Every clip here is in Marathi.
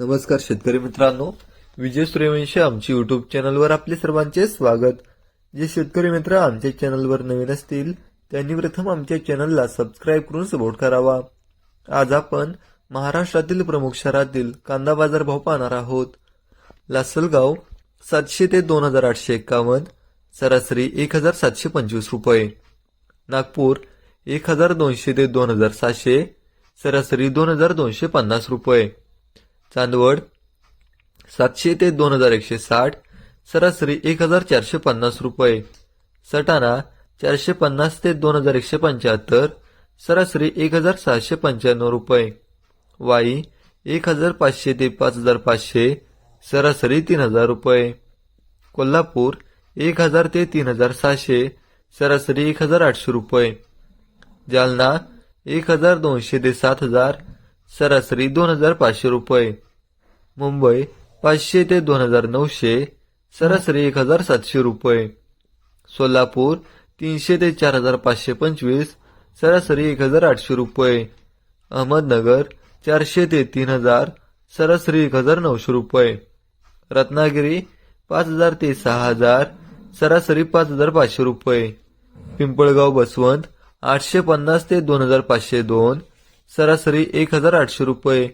नमस्कार शेतकरी मित्रांनो. विजय सूर्यवंशी आमच्या युट्यूब चॅनलवर आपले सर्वांचे स्वागत. जे शेतकरी मित्र आमच्या चॅनलवर नवीन असतील त्यांनी प्रथम आमच्या चॅनलला सबस्क्राईब करून सपोर्ट करावा. आज आपण महाराष्ट्रातील प्रमुख शहरातील कांदा बाजार भाव पाहणार आहोत. लासलगाव सातशे ते दोन हजार आठशे एक्कावन्न सरासरी एक हजार सातशे पंचवीस रुपये. नागपूर एक हजार दोनशे ते दोन हजार सातशे सरासरी दोन हजार दोनशे पन्नास रुपये. चांदवड सातशे ते दोन हजार एकशे साठ सरासरी एक हजार चारशे पन्नास रुपये. सटाणा चारशे पन्नास ते दोन हजार एकशे पंच्याहत्तर सरासरी एक हजार सहाशे पंच्याण्णव रुपये. वाई एक हजार पाचशे ते पाच हजार पाचशे सरासरी तीन हजार रुपये. कोल्हापूर एक हजार ते तीन हजार सहाशे सरासरी एक हजार आठशे रुपये. जालना एक हजार दोनशे ते सात हजार सरासरी दोन हजार पाचशे रुपये. मुंबई पाचशे ते दोन हजार नऊशे सरासरी एक हजार सातशे रुपये. सोलापूर तीनशे ते चार हजार पाचशे पंचवीस सरासरी एक हजार आठशे रुपये. अहमदनगर चारशे ते तीन हजार सरासरी एक हजार नऊशे रुपये. रत्नागिरी पाच हजार ते सहा हजार सरासरी पाच हजार पाचशे रुपये. पिंपळगाव बसवंत आठशे पन्नास ते दोन हजार पाचशे दोन. सरासरी एक हजार आठशे रुपये.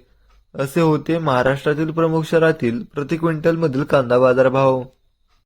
असे होते महाराष्ट्रातील प्रमुख शहरातील प्रति क्विंटल मधील कांदा बाजार भाव